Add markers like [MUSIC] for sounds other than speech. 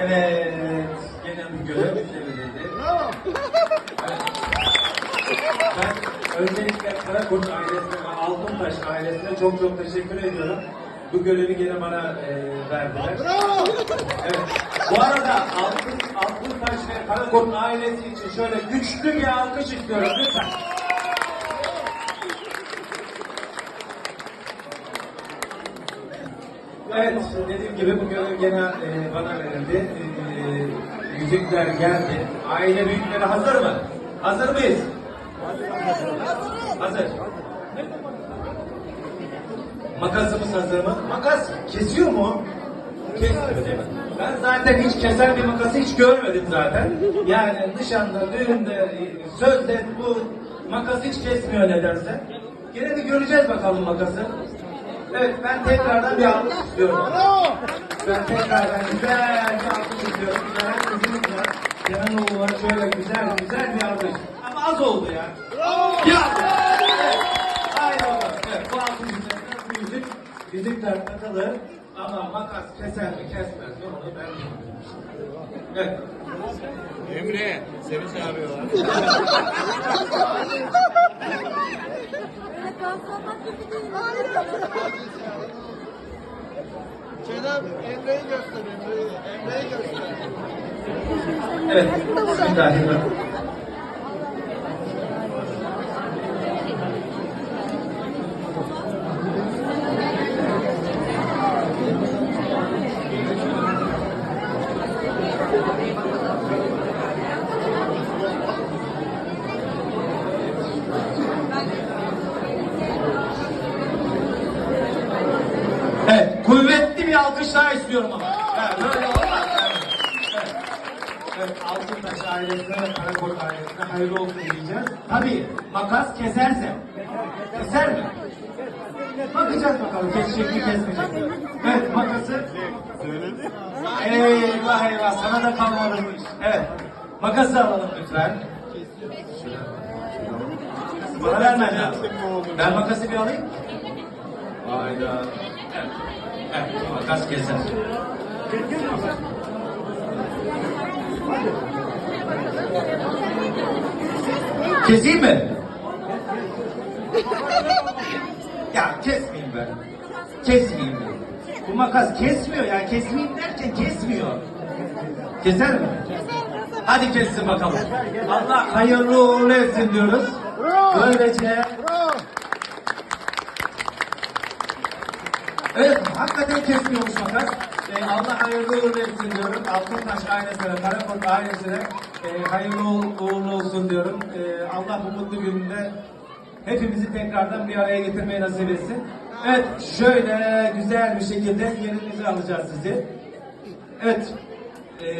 Evet, gene bir görev üstlenildi. Evet. Ben öncelikle Karakurt ailesine Altıntaş ailesine çok çok teşekkür ediyorum. Bu görevi gene bana e, verdiler. Evet. Bu arada Altın, Altıntaş ve Karakurt ailesi için şöyle güçlü bir alkış istiyorum lütfen. Evet, dediğim gibi bu görev gene e, bana verildi. E, yüzükler geldi. Aile büyükleri hazır mı? Hazır mıyız? Hazır. Makasımız hazır mı? Makas kesiyor mu? Kesmiyor? Ben zaten hiç kesen bir makası hiç görmedim zaten. Yani nişanda, düğünde, sözde bu makas hiç kesmiyor nedense. Gene bir göreceğiz bakalım makası. Evet ben tekrardan bir alkış istiyorum. Ben tekrardan güzel bir alkış istiyorum. Güzel kesinlikle. Kenan Oğul'a şöyle güzel güzel bir alkış. Ama az oldu ya. Ya! Evet. Haydi bakalım. Evet bu alkış üzerinden bu yüzük. Yüzükler takılı. Ama makas keser mi kesmez mi onu ben bilmiyorum. Evet. Emre, seni çağırıyorlar. Evet, [LAUGHS] rastlamak gibi değil. Çenem Emre'yi göster, Emre'yi. Emre'yi göster. Evet. Bismillahirrahmanirrahim. Evet, kuvvetli bir alkış daha istiyorum ama. Evet, böyle olmaz. Evet. Evet. Altıntaş ailesine ve Karakurt ailesine hayırlı olsun diyeceğiz. Tabii, makas keserse. Keser mi? Bakacağız bakalım, kesecek mi, kesmeyecek mi? Evet, makası. Eyvah eyvah, sana da kalmadı. Evet, makası alalım lütfen. Bana vermen lazım. Ben makası bir alayım. Hayda. Evet, makas. Keseyim mi? ya kesmeyeyim ben. Kesmeyeyim ben. Bu makas kesmiyor ya. Kesmeyeyim derken kesmiyor. Keser mi? Hadi kessin bakalım. Allah hayırlı uğurlu etsin diyoruz. Böylece Evet, hakikaten kesmiyormuş makas. Ee, Allah hayırlı uğurlu etsin diyorum. Altıntaş ailesine, Karakurt ailesine e, hayırlı uğurlu olsun diyorum. E, Allah bu mutlu gününde hepimizi tekrardan bir araya getirmeyi nasip etsin. Evet, şöyle güzel bir şekilde yerinize alacağız sizi. Evet, e,